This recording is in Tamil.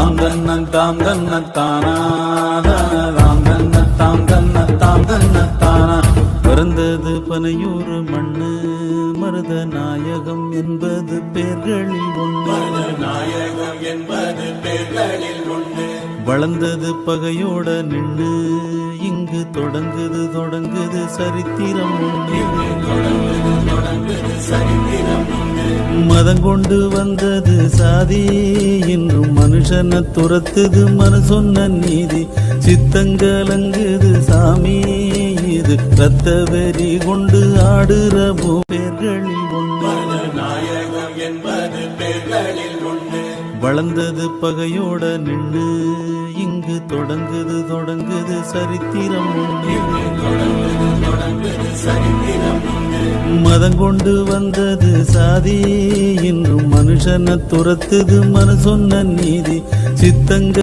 தாம் தன்ன தாம் தன்ன தானா தாம் தன்ன தாம் தன்ன தாம் தன்ன தானா. பிறந்தது பனையூர் மண்ணு மருத நாயகம் என்பது பேர்களில் ஒன்று நாயகம் என்பது பேர்களில் ஒன்று வளர்ந்தது பகையோட நின்று இங்கு தொடங்குது தொடங்குது சரித்திரம் ஒன்று மதம் கொண்டு வந்தது சாதி. இன்றும் மனுஷனை துரத்துது மனு சொன்ன நீதி சித்தங்கலங்குது சாமி. இது ரத்த வெறி கொண்டு ஆடுற பேர்களில் ஒன்று நாயகம் என்பது பேர்களில் ஒன்று வளர்ந்தது பகையோட நின்று. இங்கு தொடங்குது தொடங்குது சரித்திரம் தொடங்குது சரித்திரம் ஒன்று மதம் கொண்டு வந்தது சாதி. இன்றும் மனுஷனை துரத்துது மனு சொன்ன நீதி. சித்தங்க